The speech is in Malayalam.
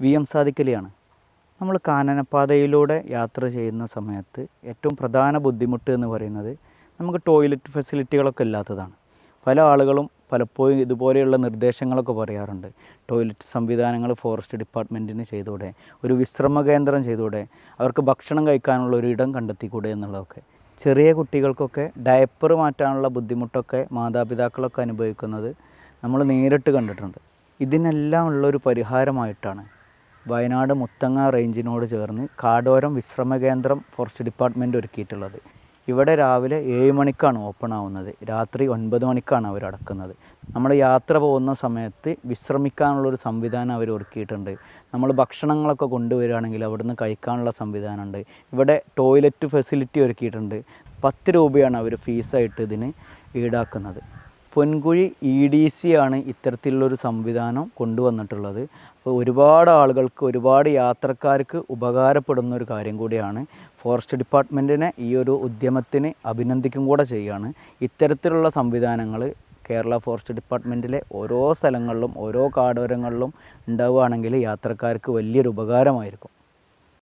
വി എം സാദിക്കലിയാണ് നമ്മൾ കാനനപ്പാതയിലൂടെ യാത്ര ചെയ്യുന്ന സമയത്ത് ഏറ്റവും പ്രധാന ബുദ്ധിമുട്ട് എന്ന് പറയുന്നത് നമുക്ക് ടോയ്ലറ്റ് ഫെസിലിറ്റികളൊക്കെ ഇല്ലാത്തതാണ്. പല ആളുകളും പലപ്പോഴും ഇതുപോലെയുള്ള നിർദ്ദേശങ്ങളൊക്കെ പറയാറുണ്ട്. ടോയ്ലറ്റ് സംവിധാനങ്ങൾ ഫോറസ്റ്റ് ഡിപ്പാർട്ട്മെന്റിന് ചെയ്തുകൂടെ ഒരു വിശ്രമ കേന്ദ്രം ചെയ്തുകൂടെ അവർക്ക് ഭക്ഷണം കഴിക്കാനുള്ള ഒരു ഇടം കണ്ടെത്തിക്കൂടെ എന്നുള്ളതൊക്കെ. ചെറിയ കുട്ടികൾക്കൊക്കെ ഡയപ്പർ മാറ്റാനുള്ള ബുദ്ധിമുട്ടൊക്കെ മാതാപിതാക്കളൊക്കെ അനുഭവിക്കുന്നത് നമ്മൾ നേരിട്ട് കണ്ടിട്ടുണ്ട്. ഇതിനെല്ലാം ഉള്ളൊരു പരിഹാരമായിട്ടാണ് വയനാട് മുത്തങ്ങ റേഞ്ചിനോട് ചേർന്ന് കാടോരം വിശ്രമ കേന്ദ്രം ഫോറസ്റ്റ് ഡിപ്പാർട്ട്മെന്റ് ഒരുക്കിയിട്ടുള്ളത്. ഇവിടെ രാവിലെ ഏഴ് മണിക്കാണ് ഓപ്പൺ ആവുന്നത്. രാത്രി ഒൻപത് മണിക്കാണ് അവർ അടക്കുന്നത്. നമ്മൾ യാത്ര പോകുന്ന സമയത്ത് വിശ്രമിക്കാനുള്ളൊരു സംവിധാനം അവർ ഒരുക്കിയിട്ടുണ്ട്. നമ്മൾ ഭക്ഷണങ്ങളൊക്കെ കൊണ്ടുവരികയാണെങ്കിൽ അവിടുന്ന് കഴിക്കാനുള്ള സംവിധാനമുണ്ട്. ഇവിടെ ടോയ്ലറ്റ് ഫെസിലിറ്റി ഒരുക്കിയിട്ടുണ്ട്. പത്ത് രൂപയാണ് അവർ ഫീസായിട്ട് ഇതിന് ഈടാക്കുന്നത്. പൊൻകുഴി ഇ ഡി സി ആണ് ഇത്തരത്തിലുള്ളൊരു സംവിധാനം കൊണ്ടുവന്നിട്ടുള്ളത്. അപ്പോൾ ഒരുപാട് ആളുകൾക്ക് ഒരുപാട് യാത്രക്കാർക്ക് ഉപകാരപ്പെടുന്ന ഒരു കാര്യം കൂടിയാണ് ഫോറസ്റ്റ് ഡിപ്പാർട്ട്മെന്റിനെ ഈ ഒരു ഉദ്യമത്തിന് അഭിനന്ദിക്കും കൂടെ ചെയ്യുകയാണ് ഇത്തരത്തിലുള്ള സംവിധാനങ്ങൾ കേരള ഫോറസ്റ്റ് ഡിപ്പാർട്ട്മെന്റിലെ ഓരോ സ്ഥലങ്ങളിലും ഓരോ കാടോരങ്ങളിലും ഉണ്ടാവുകയാണെങ്കിൽ യാത്രക്കാർക്ക് വലിയൊരു ഉപകാരമായിരിക്കും.